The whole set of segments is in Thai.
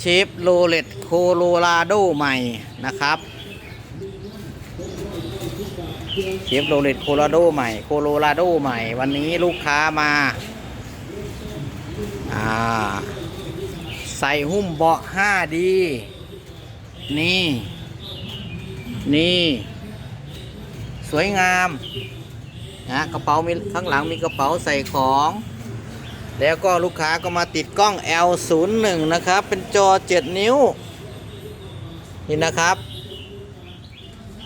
เชฟโรเลตโคโลราโดใหม่นะครับเชฟโรเลตโคโลราโดใหม่โคโลราโดใหม่ วันนี้ลูกค้ามาอ่าใส่หุ้มเบาะ 5D นี่ นี่ สวยงามนะกระเป๋ามีข้างหลังมีกระเป๋าใส่ของ แล้วก็ลูกค้าก็มาติดกล้อง L01 นะครับ เป็นจอ 7 นิ้ว นี่นะครับ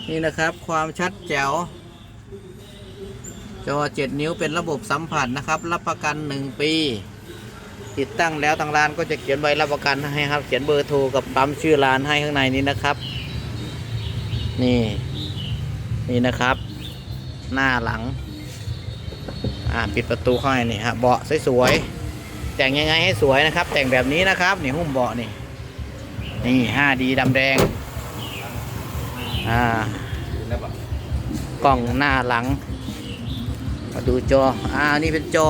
นี่นะครับความชัดแจ๋ว จอ 7 นิ้วเป็นระบบสัมผัสนะครับ รับประกัน 1 ปี ติดตั้งแล้วทางร้านก็จะเขียนใบรับประกันให้ครับ เขียนเบอร์โทรกับปั๊มชื่อร้านให้ข้างในนี้นะครับ นี่ นี่นะครับ หน้าหลัง อ่าปิดประตูเข้าให้นี่ฮะเบาะสวยๆแต่งยังไงให้สวยนะครับ แต่งแบบนี้นะครับนี่หุ้มเบาะนี่นี่ 5D ดำแดงอ่ากล้องหน้าหลังมาดูจออ่านี่เป็นจอ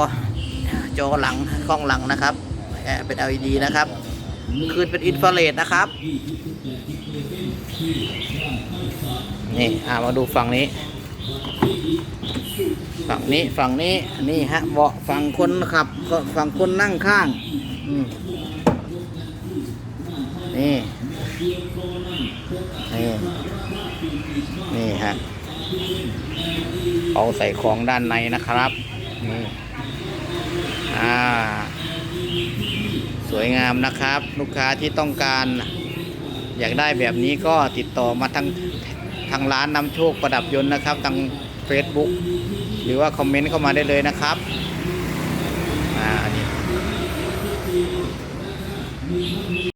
จอหลังกล้องหลังนะครับแอบเป็น LED นะครับคืนเป็นอินฟราเรดนะครับนี่อ่ามาดูฝั่งนี้ ฝั่งนี้ฝั่งนี้นี่ฮะเบาะฝั่งคนขับก็ฝั่งคนนั่งข้างนี่นี่นี่ฮะเอาใส่ของด้านในนะครับนี่อ่าสวยงามนะครับ ลูกค้าที่ต้องการ อยากได้แบบนี้ก็ติดต่อมาทางทางร้านนำโชคประดับยนต์นะครับทาง Facebook หรือว่าคอมเมนต์เข้ามาได้เลยนะครับอ่าอันนี้